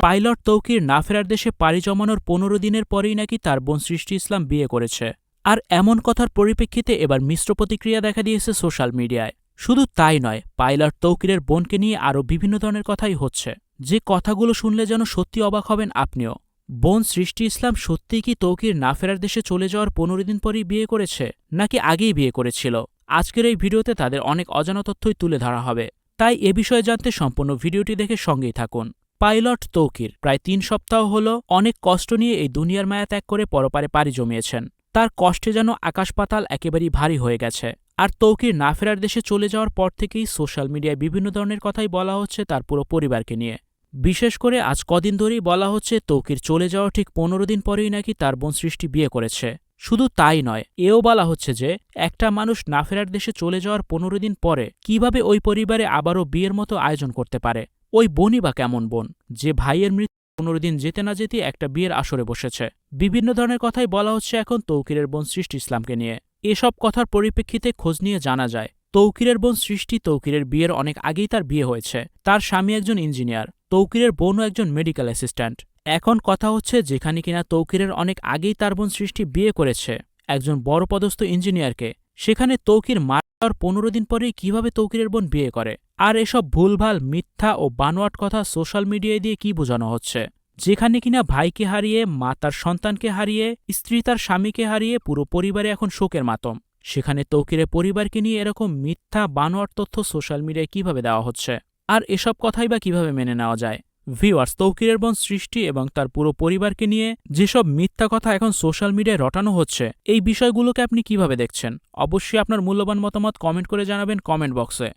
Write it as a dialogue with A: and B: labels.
A: Pilot Tauqir না ফেরার দেশে পাড়ি জমানোর পনেরো দিনের পরেই নাকি তার বোন সৃষ্টি ইসলাম বিয়ে করেছে। আর এমন কথার পরিপ্রেক্ষিতে এবার মিশ্র প্রতিক্রিয়া দেখা দিয়েছে সোশ্যাল মিডিয়ায়। শুধু তাই নয়, পাইলট তৌকিরের বোনকে নিয়ে আরও বিভিন্ন ধরনের কথাই হচ্ছে। যে কথাগুলো শুনলে যেন সত্যি অবাক হবেন আপনিও। বোন সৃষ্টি ইসলাম সত্যিই কি তৌকির না ফেরার দেশে চলে যাওয়ার পনেরো দিন পরেই বিয়ে করেছে? নাকি আগেই বিয়ে করেছিল? আজকের এই ভিডিওতে তাদের অনেক অজানা তথ্যই তুলে ধরা হবে। তাই এ বিষয়ে জানতে সম্পূর্ণ ভিডিওটি দেখে সঙ্গেই থাকুন। পাইলট তৌকির প্রায় তিন সপ্তাহ হল অনেক কষ্ট নিয়ে এই দুনিয়ার মায়া ত্যাগ করে পরপারে পাড়ি জমিয়েছেন। তার কষ্টে যেন আকাশ পাতাল একেবারেই ভারী হয়ে গেছে। আর তৌকির না ফেরার দেশে চলে যাওয়ার পর থেকেই সোশ্যাল মিডিয়ায় বিভিন্ন ধরনের কথাই বলা হচ্ছে তার পুরো পরিবারকে নিয়ে। বিশেষ করে আজ কদিন ধরেই বলা হচ্ছে তৌকির চলে যাওয়া ঠিক পনেরো দিন পরেই নাকি তার বোন সৃষ্টি বিয়ে করেছে। শুধু তাই নয়, এও বলা হচ্ছে যে, একটা মানুষ না ফেরার দেশে চলে যাওয়ার পনেরো দিন পরে কীভাবে ওই পরিবারে আবারও বিয়ের মতো আয়োজন করতে পারে? ওই বোনই বা কেমন বোন? যে ভাইয়ের মৃত্যু পনেরো দিন যেতে না যেতে একটা বিয়ের আসরে বসেছে। বিভিন্ন ধরনের কথাই বলা হচ্ছে এখন তৌকিরের বোন সৃষ্টি ইসলামকে নিয়ে। এসব কথার পরিপ্রেক্ষিতে খোঁজ নিয়ে জানা যায় তৌকিরের বোন সৃষ্টি তৌকিরের বিয়ের অনেক আগেই তার বিয়ে হয়েছে। তার স্বামী একজন ইঞ্জিনিয়ার, তৌকিরের বোনও একজন মেডিকেল অ্যাসিস্ট্যান্ট। এখন কথা হচ্ছে যেখানে কিনা তৌকিরের অনেক আগেই তার বোন সৃষ্টি বিয়ে করেছে একজন বড় পদস্থ ইঞ্জিনিয়ারকে। সেখানে তৌকির মার পনেরো দিন পরেই কীভাবে তৌকিরের বোন বিয়ে করে? আর এসব ভুলভাল, মিথ্যা ও বানোয়াট কথা সোশ্যাল মিডিয়ায় দিয়ে কি বোঝানো হচ্ছে? যেখানে কিনা ভাইকে হারিয়ে, মা তার সন্তানকে হারিয়ে, স্ত্রী তার স্বামীকে হারিয়ে পুরো পরিবারে এখন শোকের মাতম। সেখানে তৌকিরের পরিবারকে নিয়ে এরকম মিথ্যা বানোয়ার তথ্য সোশ্যাল মিডিয়ায় কীভাবে দেওয়া হচ্ছে? আর এসব কথাই বা কীভাবে মেনে নেওয়া যায়? ভিওয়ার্স তৌকিরের বোন সৃষ্টি এবং তার পুরো পরিবারকে নিয়ে যেসব মিথ্যা কথা এখন সোশ্যাল মিডিয়ায় রটানো হচ্ছে, এই বিষয়গুলোকে আপনি কীভাবে দেখছেন? অবশ্যই আপনার মূল্যবান মতামত কমেন্ট করে জানাবেন কমেন্ট বক্সে।